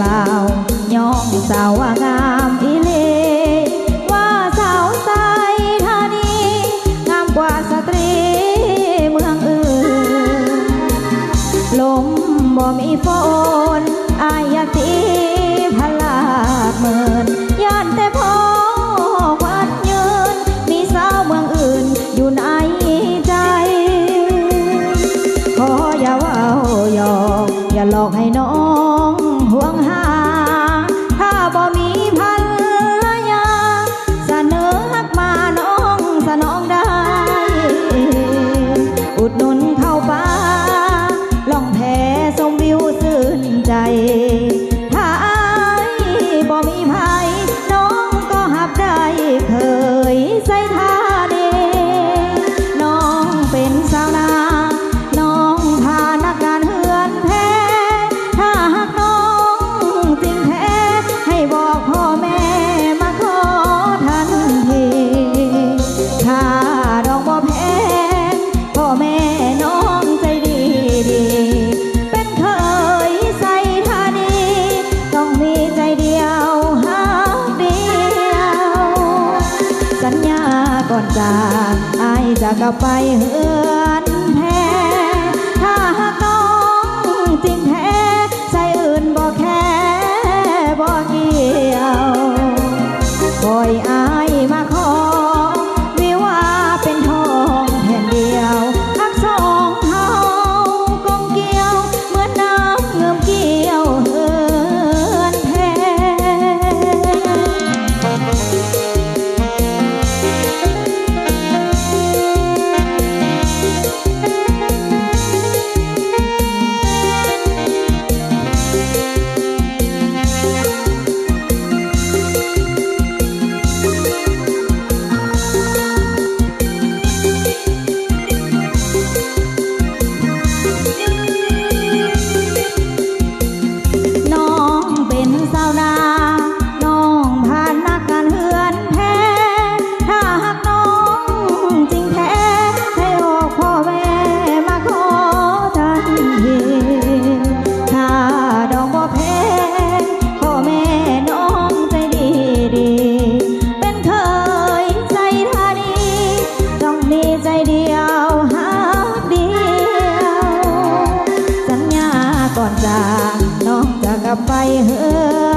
เบาย่องสาวงามอีเลว่าสาวไทยทานีงามกว่าสตรีเมืองอื่น ลมบ่มีฝนอายตีพลาดเมินย่านแต่พอวัดยืน มีสาวเมืองอื่นอยู่ในใจ ขออย่าว่าหยอกอย่าหลอกให้น้อง ฟ้าล่องแพชมวิวซื่นใจ ก่อนจากอายจะกลับไปเฮือ ก่อนจากน้องจะกลับไปเฮ้อ